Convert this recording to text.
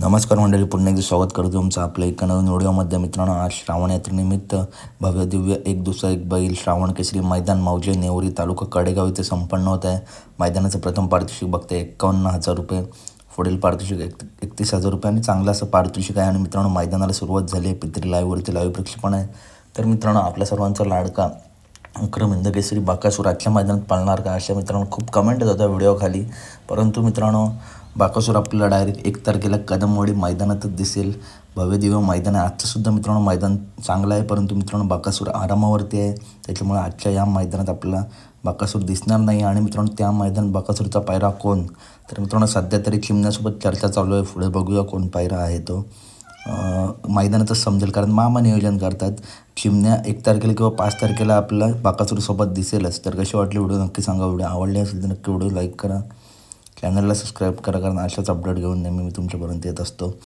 नमस्कार मंडळी पुन्हा एकदा स्वागत करतो तुमचं आपल्या एका नवीन व्हिडिओमध्ये मित्रांनो आज श्रावण यात्रेनिमित्त भव्य दिव्य एक दुसरा एक बैल श्रावण केसरी मैदान मावजे नेवरी तालुका कडेगाव इथे संपन्न होत आहे. मैदानाचं प्रथम पारितोषिक बघते एक्कावन्न हजार रुपये पुढील पारितोषिक एक एकतीस हजार रुपये आणि चांगलं असं पारितोषिक आहे. आणि मित्रांनो मैदानाला सुरुवात झाली आहे. पित्री लाईव्हवरती लाईव्ह प्रक्षेपण आहे. तर मित्रांनो आपल्या सर्वांचा लाडका अक्रम हिंद केसरी बाकासूर आजच्या मैदानात पाळणार का? अशा मित्रांनो खूप कमेंट येत होत्या व्हिडिओ खाली. परंतु मित्रांनो बाकासूर आपल्याला डायरेक्ट एक तारखेला कदमवाडी मैदानातच दिसेल. भव्य दिव्य मैदान आहे. आजचंसुद्धा मित्रांनो मैदान चांगलं आहे परंतु मित्रांनो बाकासूर आरामावरती आहे. त्याच्यामुळे आजच्या या मैदानात आपल्याला बाकासूर दिसणार नाही आणि मित्रांनो त्या मैदान बाकासूरचा पायरा कोण? तर मित्रांनो सध्या तरी चिमण्यासोबत चर्चा चालू आहे. पुढे बघूया कोण पायरा आहे तो. मैदानातच समजेल कारण मामा नियोजन करतात. चिमण्या एक तारखेला किंवा पाच तारखेला आपल्याला बाकासूरसोबत दिसेलच. तर कशी वाटली व्हिडिओ नक्की सांगा. व्हिडिओ आवडली असेल तर नक्की व्हिडिओ लाईक करा. चॅनलला सबस्क्राईब करा कारण अशाच अपडेट घेऊन नेहमी मी तुमच्यापर्यंत येत असतो.